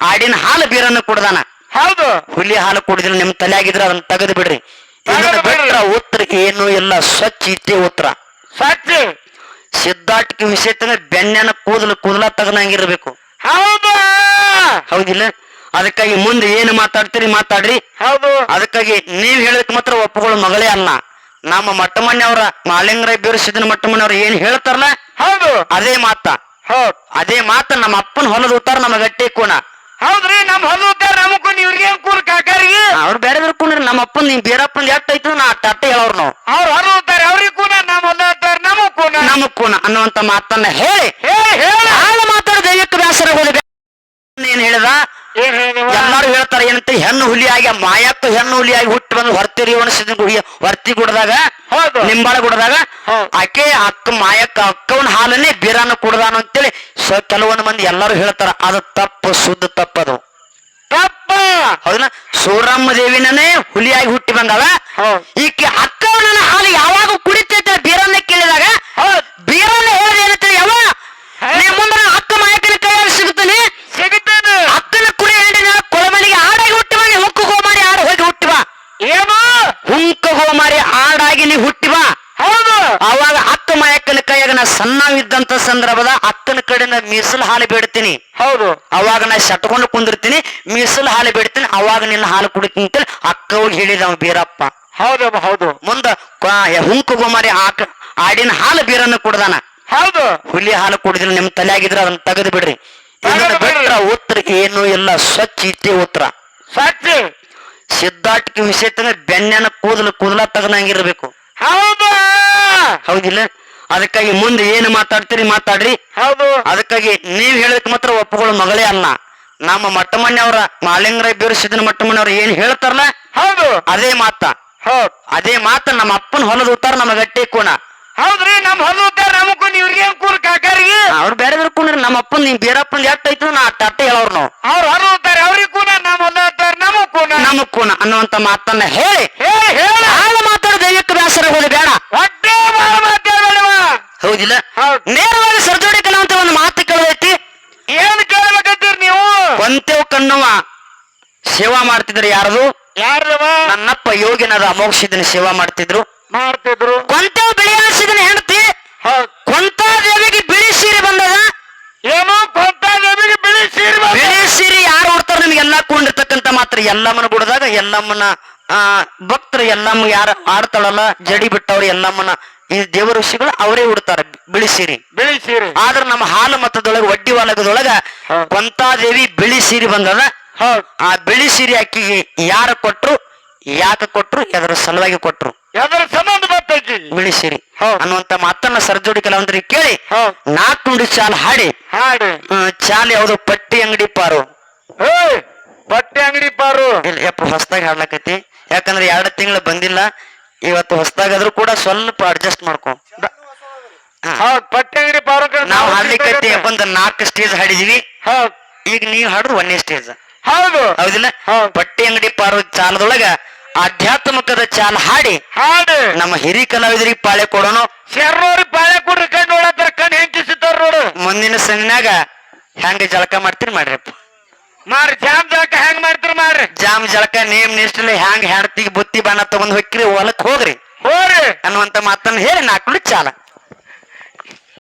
ಆಡಿನ ಹಾಲು ಬೀರನ್ನು ಕುಡ್ದಾನ. ಹೌದು. ಹುಲಿ ಹಾಲು ಕುಡಿದ್ರೆ ನಿಮ್ ತಲೆಯಾಗಿದ್ರೆ ಅದನ್ನ ತೆಗೆದು ಬಿಡ್ರಿ. ಬಿಟ್ರ ಉತ್ತರ ಏನು ಇಲ್ಲ ಸ್ವಚ್ಛ ಇತ್ತೆ ಉತ್ತರ. ಸ್ವಚ್ಛ. ಸಿದ್ಧಾಟಿಕೆ ವಿಷಯ ಬೆನ್ನೆನ ಕೂದಲು ಕೂದಲ ತಗನಂಗಿರ್ಬೇಕು. ಹೌದು. ಹೌದಿಲ್ಲ? ಅದಕ್ಕಾಗಿ ಮುಂದೆ ಏನು ಮಾತಾಡ್ತೀರಿ ಮಾತಾಡ್ರಿ. ಹೌದು. ಅದಕ್ಕಾಗಿ ನೀವ್ ಹೇಳಕ್ ಮಾತ್ರ ಒಪ್ಪುಗಳು ಮಗಳೇ ಅಲ್ಲ. ನಮ್ಮ ಮಟ್ಟಮಣ್ಣವ್ರ ಮಾಲಿಂಗರ ಬೀರು ಸಿದ್ದನ ಮಟ್ಟಮಣ್ಣವ್ರ ಏನ್ ಹೇಳ್ತಾರಲ್ಲ? ಹೌದು. ಅದೇ ಮಾತ. ಹೌದು. ಅದೇ ಮಾತ ನಮ್ಮ ಅಪ್ಪನ ಹೊಲದ ಉತ್ತಾರ ನಮ್ಮ ಗಟ್ಟಿ ಕೂಣ. ಹೌದ್ರಿ ನಮ್ ಹೊಲದ ನಮಗೂ ಇವ್ರಿಗೆ ಕೂರ್ ಕಾಕಾರಿಗೆ ಅವ್ರು ಬೇರೆ ಕುಣ್ರಿ ನಮ್ಮ ಅಪ್ಪನ್ ನಿಮ್ ಬೀರಪ್ಪನ್ ಎಷ್ಟ್ ಐತು ನಾ ಅಟ್ಟ ಅಟ್ಟ ಹೇಳೋರ್ ನಾವು. ಅವ್ರ ಹೊಲದಾರ ಅವ್ರಿಗೆ ಕೂನ ನಮ್ ಹೊಲದಾರ ನಮಗ್ ಕೂನ ನಮಗ್ ಕೂಣ ಅನ್ನುವಂತ ಮಾತನ್ನ ಹಾಳು ಮಾತಾಡೋ ದೈವಿಕ ಬೇಸರ ಹೋದ ಏನ್ ಹೇಳಿದ ಏನ್ ಹೇಳಿದವ ಎಲ್ಲಾರು ಹೇಳ್ತಾರೆ ಏನಂತ? ಹೆಣ್ಣು ಹುಲಿಯಾಗಿ ಮಾಯಕ್ಕ ಹೆಣ್ಣು ಹುಲಿಯಾಗಿ ಹುಟ್ಟಿ ಬಂದು ಹೊರ್ತಿರಿ ಒಣಸಿದ ಗುಡಿ ಹೊರ್ತಿ ಗುಡದಾಗ ಹೌದು. ನಿಂಬಾಳ ಗುಡದಾಗ ಆಕೆ ಅಕ್ಕ ಮಾಯಕ್ಕ ಅಕ್ಕವನ ಹಾಲನ್ನೇ ಬೀರಾನ ಕುಡ್ದಾನ ಅಂತೇಳಿ ಸೊ ಕೆಲವೊಂದು ಮಂದಿ ಎಲ್ಲಾರು ಹೇಳ್ತಾರ. ಅದು ತಪ್ಪು ಶುದ್ಧ ತಪ್ಪದು. ತಪ್ಪ. ಹೌದನ ಸೂರಮ್ಮ ದೇವಿನೇ ಹುಲಿಯಾಗಿ ಹುಟ್ಟಿ ಬಂದಾವ. ಹೌದ್. ಈಕೆ ಅಕ್ಕವನ ಹಾಲು ಯಾವಾಗ ಕುಡಿತೈತೆ ಬೀರನ್ನ ಕೇಳಿದಾಗ ಹೌದ್ ಬೀರನ್ನ ಹೇಳಿದ ಏನಂತ ಯಾವ ನೀ ಮುಂದೆ ಅಕ್ಕ ಮಾಯಕ್ಕನ ಕೈಯಲ್ಲಿ ಸಿಗುತ್ತಾನೆ ಸಿಗುತ್ತೇನೆ ಅಕ್ಕನ ಕುಡಿ ಹೆಂಡಿನ ಕೊಳಮನಿಗೆ ಆಡಾಗಿ ಹುಟ್ಟಿ ಬಾ ನೀ ಹುಕ್ಕು ಗೋಮಾರಿ ಆಡ ಹೋಗಿ ಹುಟ್ಟಿ ಬಾ ಏನು ಹುಂಕ ಗೋಮಾರಿ ಆಡಾಗಿ ನೀ ಹುಟ್ಟಿವಾ ಹೌದು. ಅವಾಗ ಅತ್ತ ಮಾಯಕ್ಕನ ಕೈಯಾಗ ನಾ ಸಣ್ಣವಿದ್ದಂತ ಸಂದರ್ಭದ ಅತ್ತನ ಕಡೆ ನಾ ಮೀಸಲು ಹಾಲು ಬೇಡ್ತೀನಿ. ಹೌದು. ಅವಾಗ ನಾ ಶಟ್ಕೊಂಡು ಕುಂದಿರ್ತೀನಿ ಮೀಸಲು ಹಾಲು ಬೇಡ್ತೀನಿ ಅವಾಗ ನಿನ್ನ ಹಾಲು ಕುಡಿತೀನಿ ಅಂತೇಳಿ ಅಕ್ಕ ಹೋಗಿ ಹೇಳಿದ ಅವ ಬೀರಪ್ಪ. ಹೌದು ಹೌದು. ಮುಂದ ಹುಂಕು ಗುಮಾರಿ ಆಕ ಆಡಿನ ಹಾಲು ಬೀರನ್ನು ಕುಡ್ದಾನ. ಹೌದು. ಹುಲಿ ಹಾಲು ಕುಡಿದ್ರೆ ನಿಮ್ ತಲೆಯಾಗಿದ್ರೆ ಅದನ್ನ ತೆಗೆದು ಬಿಡ್ರಿ. ಉತ್ತರ ಏನು ಇಲ್ಲ ಸ್ವಚ್ಛ ಇತ್ತೆ ಉತ್ತರ. ಸತ್ಯ ಸಿದ್ಧಾಟಿಕೆ ವಿಷಯತನ ಬೆನ್ನೆನ ಕೂದಲು ಕೂದಲ ತಗನಂಗಿರ್ಬೇಕು. ಹೌದಾ. ಹೌದಿಲ್ಲ? ಅದಕ್ಕಾಗಿ ಮುಂದೆ ಏನು ಮಾತಾಡ್ತೀರಿ ಮಾತಾಡ್ರಿ. ಹೌದು. ಅದಕ್ಕಾಗಿ ನೀವ್ ಹೇಳಕ್ ಮಾತ್ರ ಒಪ್ಪುಗಳು ಮಗಳೇ ಅಲ್ಲ. ನಮ್ಮ ಮಟ್ಟಮಣ್ಣವ್ರ ಮಾಲಿಂಗರ ಬೀರು ಸಿದ್ದನ ಮಟ್ಟಮಣ್ಣವ್ರ ಏನ್ ಹೇಳ್ತಾರಲ್ಲ? ಹೌದು. ಅದೇ ಮಾತ. ಹೌದು. ಅದೇ ಮಾತ ನಮ್ಮ ಅಪ್ಪನ ಹೊಲದ ಉತ್ತಾರ ನಮ್ಮ ಗಟ್ಟಿ ಕೋಣ. ಹೌದ್ರಿ ನಮ್ ಹೊಲದ ನಮಗೂ ಇವ್ರಿಗೆ ಕೂರ್ ಕಾಕಾರಿಗೆ? ಅವ್ರು ಬೇರೆ ಕುಣ್ರಿ ನಮ್ಮ ಅಪ್ಪನ ನಿಮ್ ಬೇರಪ್ಪನ ಎಷ್ಟ್ ಐತು ನಾ ಅಟ್ಟ ಅಟ್ಟ ಹೇಳೋರ್ ನಾವು. ಅವ್ರ ಹೊಲದಾರ ನಮಗ್ ಕೂನ ನಮಗ್ ಕೂಣ ಅನ್ನುವಂತ ಮಾತನ್ನ ಹೇಳಿ. ಹೇಳಿ ಮಾತಾಡೋ ದೈವಿಕ ಬೇಸರ ಹೋದ ಬೇಡ. ಹೌದಿಲ್ಲ? ನೇರವಾಗಿ ಸರ್ಜೋಡಿ ಕಲಾವಂತ ಒಂದು ಮಾತು ಕೇಳದೈತಿ ಏನ್ ಕೇಳ್ಬೇಕಂತೀರಿ ನೀವು? ಕೊಂತೆವ್ ಕಣ್ಣವ ಸೇವಾ ಮಾಡ್ತಿದ್ರು ಯಾರದು? ಯಾರವ ನನ್ನಪ್ಪ ಯೋಗಿನದ ಅಮೋಕ್ಷಿದನ ಸೇವಾ ಮಾಡ್ತಿದ್ರು. ಮಾಡ್ತಿದ್ರು. ಕೊಂತೆವ್ ಬಿಳಿಯಾಸಿದನ ಹೆಂಡತಿ? ಹೌದ್ ಕೊಂತ ದೇವಿಗೆ ಬಿಳಿ ಸೀರೆ ಬಂದದ ಏನು ಕೊಂತ ನಮಗೆ ಬಿಳಿ ಸೀರೆ ಬಂದ. ಬಿಳಿ ಸೀರೆ ಯಾರು ಉಡ್ತಾರ ನಿಮ್ಗೆಲ್ಲಾ ಮಾತ್ರ ಎಲ್ಲಮ್ಮನ ಬಿಡದಾಗ ಎಲ್ಲಮ್ಮನ ಆ ಭಕ್ತರು ಎಲ್ಲಮ್ಮ ಯಾರು ಆಡ್ತಾಳಲ್ಲ ಜಡಿ ಬಿಟ್ಟವ್ರು ಎಲ್ಲಮ್ಮನ ಈ ದೇವರ ಋಷಿಗಳು ಅವರೇ ಉಡ್ತಾರ ಬಿಳಿ ಬಿಳಿಸಿರಿ. ಆದ್ರೆ ಸೀರೆ ಆದ್ರ ನಮ್ಮ ಹಾಲು ಮತದೊಳಗ ಒಡ್ಡಿ ವಾಲಗದೊಳಗ ಹೌದ್. ಕೊಂತಾದೇವಿ ಬಿಳಿ ಸೀರಿ ಬಂದದ ಆ ಬಿಳಿ ಸೀರಿ ಅಕ್ಕಿಗೆ ಯಾರು ಕೊಟ್ರು ಯಾಕೆ ಕೊಟ್ರು ಎದರ ಸಲುವಾಗಿ ಕೊಟ್ರು. ಸಂಬಂಧ ಬರ್ತೈತಿ. ಬಿಳಿ ಸೀರಿ ಅನ್ನುವಂತ ಮಾತನ್ನ ಸರ್ಜೋಡಿ ಕೇಳಿ ನಾಲ್ಕು ನುಡಿ ಚಾಲ್ ಹಾಡಿ. ಹಾಡಿ. ಚಾಲ್ ಯಾವ್ದು ಪಟ್ಟಿ ಅಂಗಡಿ ಪಾರು. ಬಟ್ಟೆ ಅಂಗಡಿ ಪಾರು. ಇಲ್ಲ ಯಪ್ಪ ಹೊಸದಾಗಿ ಹಾಡ್ಲಕೈತಿ ಯಾಕಂದ್ರೆ ಎರಡ್ ತಿಂಗಳು ಬಂದಿಲ್ಲ. ಇವತ್ತು ಹೊಸದಾಗಾದ್ರೂ ಕೂಡ ಸ್ವಲ್ಪ ಅಡ್ಜಸ್ಟ್ ಮಾಡ್ಕೊ. ಹೌದ್ ಬಟ್ಟೆ ಅಂಗಡಿ ಪಾರು ನಾವು ಹಾಡ್ಲಿಕ್ಕೆ ಒಂದ್ ನಾಲ್ಕು ಸ್ಟೇಜ್ ಹಾಡಿದೀವಿ. ಹೌದ್. ಈಗ ನೀವ್ ಹಾಡುದು ಒಂದೇ ಸ್ಟೇಜ್ ಹೌದು. ಹೌದಿಲ್ಲ? ಬಟ್ಟೆ ಅಂಗಡಿ ಪಾರು ಚಾಲದೊಳಗ ಆಧ್ಯಾತ್ಮಿಕದ ಚಾಲ ಹಾಡಿ. ಹಾಡು. ನಮ್ಮ ಹಿರಿ ಕಲಾವಿದರಿಗೆ ಪಾಳೆ ಕೊಡೋಣ ಶರ್ರೋರಿ ಪಾಳೆ ಕೊಡ್ರಿ ಕಣ್ಣು ನೋಡತ್ತಾರ ಕಣ್ಣು ಹೆಂಚಿಸಿತಾರ ನೋಡು. ಮುಂದಿನ ಸಂದಿನಾಗ ಹೆಂಗ ಜಳಕ ಮಾಡ್ತೀರಿ ಮಾಡ್ರಿಪ್ಪ ಮಾರಿ ಜಾಮ್ ಜಳಕ ಹೆಂಗ್ ಮಾಡ್ತೀರಿ ಮಾರಿ ಜಾಮ್ ಜಳಕ ನೇಮ್ ನಿಷ್ಠಲಿ ಹ್ಯಾಂಗ್ ಹ್ಯಾಡ್ತಿ ಬುತ್ತಿ ಬಣ್ಣ ತಗೊಂಡ್ ಹೋಗ್ರಿ ಹೊಲಕ್ ಹೋಗ್ರಿ. ಹೋರಿ ಅನ್ನುವಂತ ಮಾತನ್ನ ಹೇಳಿ ನಾಲ್ಕು ಚಾಲ.